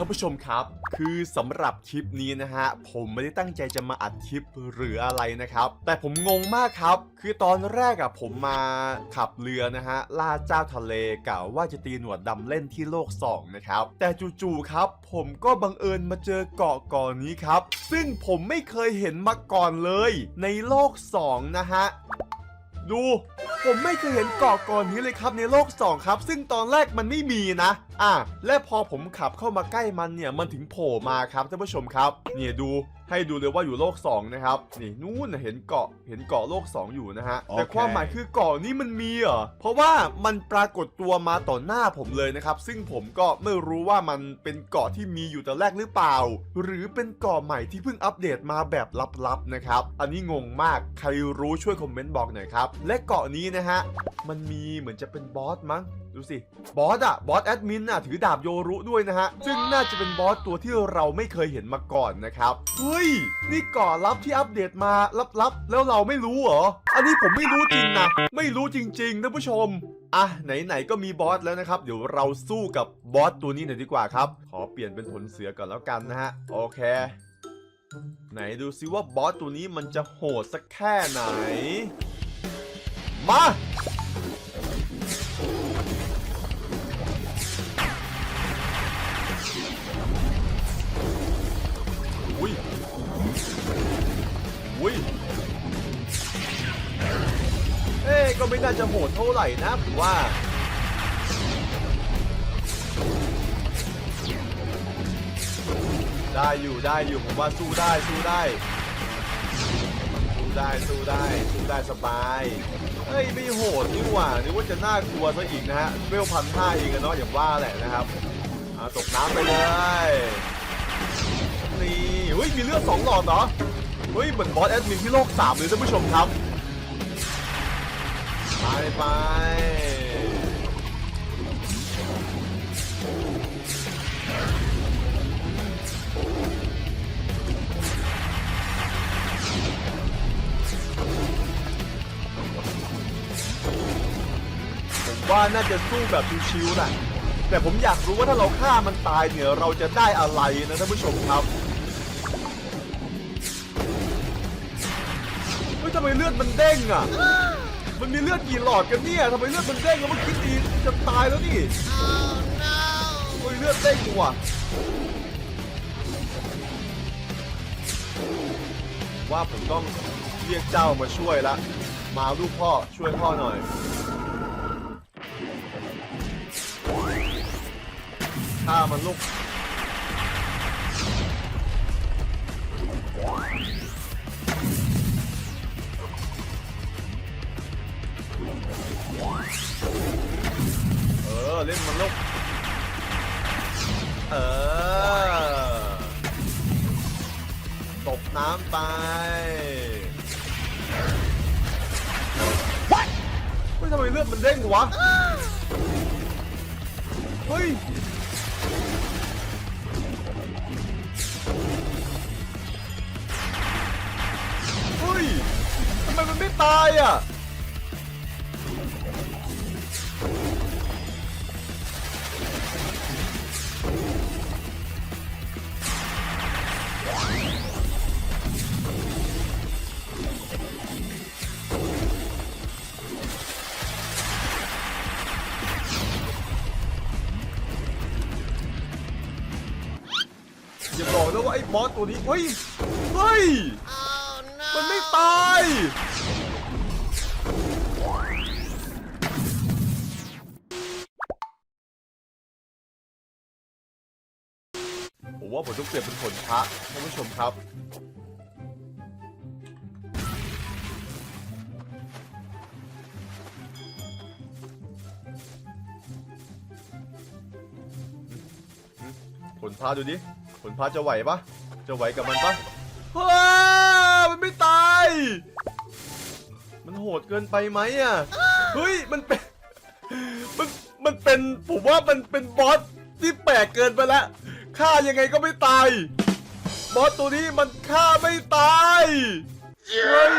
ท่านผู้ชมครับ คือสำหรับคลิปนี้นะฮะ ผมไม่ได้ตั้งใจจะมาอัดคลิปหรืออะไรนะครับ แต่ผมงงมากครับ คือตอนแรกอะผมมาขับเรือนะฮะล่าเจ้าทะเลกะว่าจะตีหนวดดำเล่นที่โลก2นะครับ แต่จู่ๆครับ ผมก็บังเอิญมาเจอเกาะเก่อนนี้ครับ ซึ่งผมไม่เคยเห็นมาก่อนเลย ในโลก2นะฮะดู ผมไม่เคยเห็นเกาะก่อนนี้เลยครับในโลก 2 ครับ ซึ่งตอนแรกมันไม่มีนะ อะและพอผมขับเข้ามาใกล้มันเนี่ยมันถึงโผล่มาครับท่านผู้ชมครับเนี่ยดูให้ดูเลยว่าอยู่โลก 2 นะครับ นี่นู่นนะเห็นเกาะเห็นเกาะโลก 2 อยู่นะฮะแต่โอเคความหมายคือเกาะนี้มันมีเหรอเพราะว่ามันปรากฏตัวมาต่อหน้าผมเลยนะครับ ซึ่งผมก็ไม่รู้ว่ามันเป็นเกาะที่มีอยู่แต่แรกหรือเปล่า หรือเป็นเกาะใหม่ที่เพิ่งอัปเดตมาแบบลับๆนะครับ อันนี้งงมากใครรู้ช่วยคอมเมนต์บอกหน่อยครับและเกาะนี้นะฮะมันมีเหมือนจะเป็นบอสมั้ง ดูสิ บอสอะบอสแอดมินอะถือดาบโยรุด้วยนะฮะ ซึ่งน่าจะเป็นบอสตัวที่เราไม่เคยเห็นมาก่อนนะครับ เฮ้ย นี่ก่อลับที่อัปเดตมาลับๆ แล้วเราไม่รู้เหรอ อันนี้ผมไม่รู้จริงนะ ไม่รู้จริงๆท่านผู้ชมอะไหนๆก็มีบอสแล้วนะครับ เดี๋ยวเราสู้กับบอสตัวนี้หน่อยดีกว่าครับ ขอเปลี่ยนเป็นผลเสือก่อนแล้วกันนะฮะ โอเคไหนดูซิว่าบอสตัวนี้มันจะโหดสักแค่ไหน มา น่าจะโหดเท่าไหร่นะผมว่าได้อยู่ได้อยู่ผมว่าสู้ได้สู้ได้ สู้ได้สู้ได้สู้ได้สบายเฮ้ยไม่โหดนี่หว่านึกว่าจะน่ากลัวซะอีกนะฮะเวลพันห้าเองอะเนาะอย่างว่าแหละนะครับอาตกน้ำไปเลยนี่เฮ้ยมีเลือดสองหลอดเหรอเฮ้ยเหมือนบอสแอดมินที่โลกสามเลยท่านผู้ชมครับ ไปไปผมว่าน่าจะสู้แบบชิวๆนะแต่ผมอยากรู้ว่าถ้าเราฆ่ามันตายเนี่ยเราจะได้อะไรนะท่านผู้ชมครับเฮ้ยทำไมเลือดมันเด้งอะ มันมีเลือดกี่หลอดกันเนี่ยทำไมเลือดมันเด้งแล้วมันคิดดีจะตายแล้วนี่เฮ้ยเลือดเด้งว่ะว่าผมต้องเรียกเจ้ามาช่วยละ มาลูกพ่อช่วยพ่อหน่อยถ้ามันลูก เออตกน้ำไป เฮ้ยทำไมเลือดมันเด้งวะ เฮ้ย เฮ้ย ทำไมมันไม่ตายอะ บอกนะว่าไอ้บอสตัวนี้เฮ้ยเฮ้ยมันไม่ตายผมว่าผมต้องเปลี่ยนเป็นผลพระท่านผู้ชมครับผลพาดูดิผลพาจะไหวปะ จะไหวกับมันปะฮ้ามันไม่ตาย มันโหดเกินไปไหมอะ เฮ้ย มันเป็น มัน มันเป็น ผมว่ามันเป็นบอสที่แปลกเกินไปแล้วฆ่ายังไงก็ไม่ตาย บอสตัวนี้มันฆ่าไม่ตาย เฮ้ย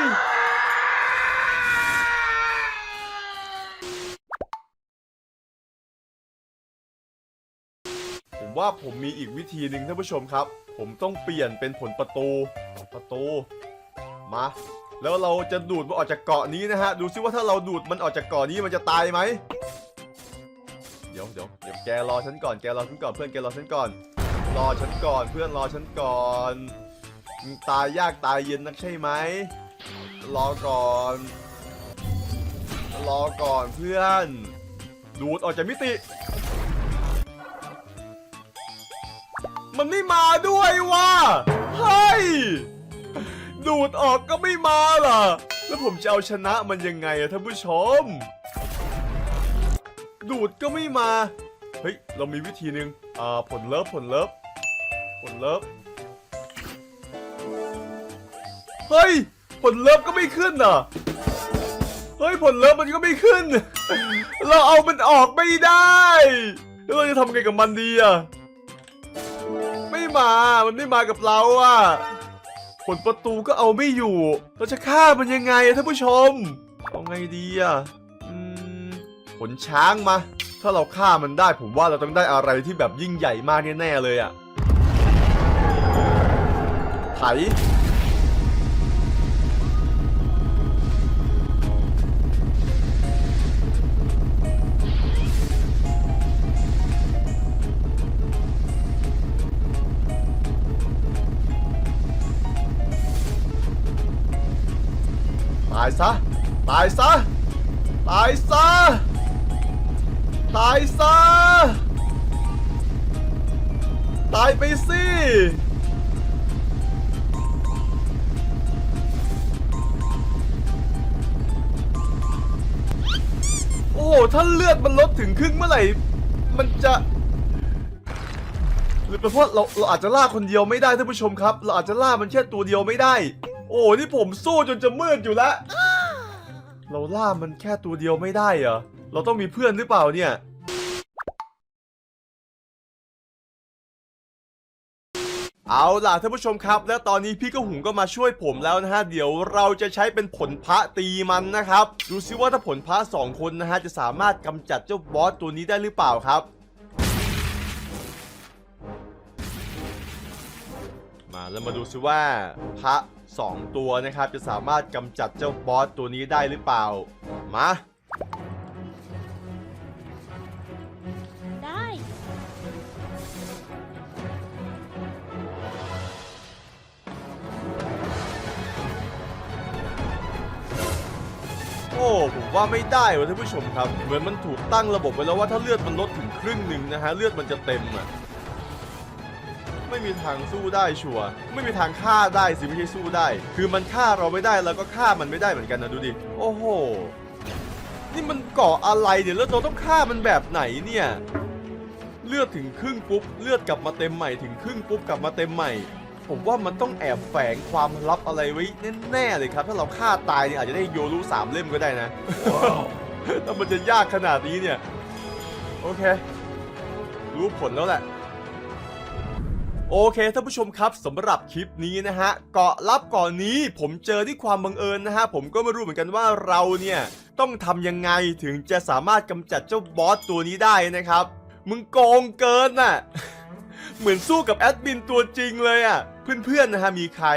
ผมว่าผมมีอีกวิธีหนึ่งท่านผู้ชมครับ ผมต้องเปลี่ยนเป็นผลประตูประตูมาแล้วเราจะดูดมันออกจากเกาะนี้นะฮะ ดูซิว่าถ้าเราดูดมันออกจากเกาะนี้มันจะตายไหม เดี๋ยวเดี๋ยวเดี๋ยวแกรอฉันก่อน แกรอฉันก่อน เพื่อนแกรอฉันก่อน รอฉันก่อน เพื่อนรอฉันก่อน ตายยากตายเย็นนักใช่ไหม รอก่อน รอก่อนเพื่อน ดูดออกจากมิติ มันไม่มาด้วยว่ะเฮ้ยดูดออกก็ไม่มาล่ะ แล้วผมจะเอาชนะมันยังไงอะท่านผู้ชม ดูดก็ไม่มา เฮ้ย เรามีวิธีหนึ่งอ่าผลเลิฟผลเลิฟผลเลิฟเฮ้ย ผลเลิฟก็ไม่ขึ้นอะเฮ้ย ผลเลิฟมันก็ไม่ขึ้น เราเอามันออกไม่ได้ แล้วเราจะทำไงกับมันดีอะ ม่มา มันไม่มากับเราอะผลประตูก็เอาไม่อยู่ เราจะฆ่ามันยังไงอะท่านผู้ชม เอาไงดีอะอืมผลช้างมา ถ้าเราฆ่ามันได้ผมว่าเราต้องได้อะไรที่แบบยิ่งใหญ่มากแน่ๆเลยอะ ไถายซะ ตายซะ ตายซะ ตายซะ ตายไปสิโอ้โหถ้าเลือดมันลดถึงครึ่งเมื่อไหร่ มันจะหรือเป็นเพราะเราเราอาจจะล่าคนเดียวไม่ได้ท่านผู้ชมครับ เราอาจจะล่ามันแค่ตัวเดียวไม่ได้ โอ้นี่ผมสู้จนจะมืดอยู่แล้วเราล่ามันแค่ตัวเดียวไม่ได้เหรอ เราต้องมีเพื่อนหรือเปล่าเนี่ย เอาล่ะท่านผู้ชมครับ และตอนนี้พี่ก็หุงก็มาช่วยผมแล้วนะฮะ เดี๋ยวเราจะใช้เป็นผลพระตีมันนะครับ ดูซิว่าถ้าผลพระสองคนนะฮะ จะสามารถกำจัดเจ้าบอสตัวนี้ได้หรือเปล่าครับ มาแล้วมาดูซิว่าพระ สองตัวนะครับ จะสามารถกำจัดเจ้าบอสตัวนี้ได้หรือเปล่า มา ได้ โอ้ ผมว่าไม่ได้วะท่านผู้ชมครับ เหมือนมันถูกตั้งระบบไว้แล้วว่าถ้าเลือดมันลดถึงครึ่งหนึ่งนะฮะ เลือดมันจะเต็มอะ ไม่มีทางสู้ได้ชัวร์ไม่มีทางฆ่าได้สิไม่ใช่สู้ได้ คือมันฆ่าเราไม่ได้แล้วก็ฆ่ามันไม่ได้เหมือนกันนะดูดิโอ้โหนี่มันเกาะอะไรเนี่ยแล้วเราต้องฆ่ามันแบบไหนเนี่ยเลือดถึงครึ่งปุ๊บเลือดกลับมาเต็มใหม่ถึงครึ่งปุ๊บกลับมาเต็มใหม่ ผมว่ามันต้องแอบแฝงความลับอะไรไว้แน่ๆเลยครับ ถ้าเราฆ่าตายเนี่ยอาจจะได้โยรุสามเล่มก็ได้นะถ้ามันจะยากขนาดนี้เนี่ย โอเค รู้ผลแล้วแหละ โอเคท่านผู้ชมครับสำหรับคลิปนี้นะฮะเกาะลับเก่อนนี้ผมเจอที่ความบังเอิญนะฮะผมก็ไม่รู้เหมือนกันว่าเราเนี่ยต้องทำยังไงถึงจะสามารถกำจัดเจ้าบอสตัวนี้ได้นะครับ มึงโกงเกินน่ะ เหมือนสู้กับแอดมินตัวจริงเลยอะ เพื่อนๆนะฮะมีใคร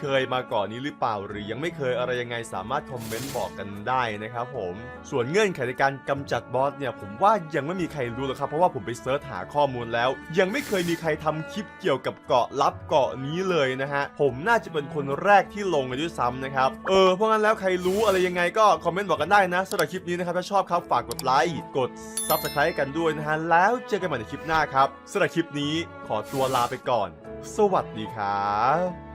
เคยมาก่อนนี้หรือเปล่า หรือยังไม่เคยอะไรยังไงสามารถคอมเมนต์บอกกันได้นะครับผมส่วนเงื่อนไขในการกำจัดบอสเนี่ยผมว่ายังไม่มีใครรู้หรอกครับเพราะว่าผมไปเสิร์ชหาข้อมูลแล้ว ยังไม่เคยมีใครทำคลิปเกี่ยวกับเกาะลับเกาะนี้เลยนะฮะผมน่าจะเป็นคนแรกที่ลงเลยด้วยซ้ำนะครับเออเพราะงั้นแล้วใครรู้อะไรยังไงก็คอมเมนต์บอกกันได้นะสำหรับคลิปนี้นะครับถ้าชอบครับฝากกดไลค์กด Subscribe กันด้วยนะฮะแล้วเจอกันใหม่ในคลิปหน้าครับสำหรับคลิปนี้ขอตัวลาไปก่อน สวัสดีครับ Bye.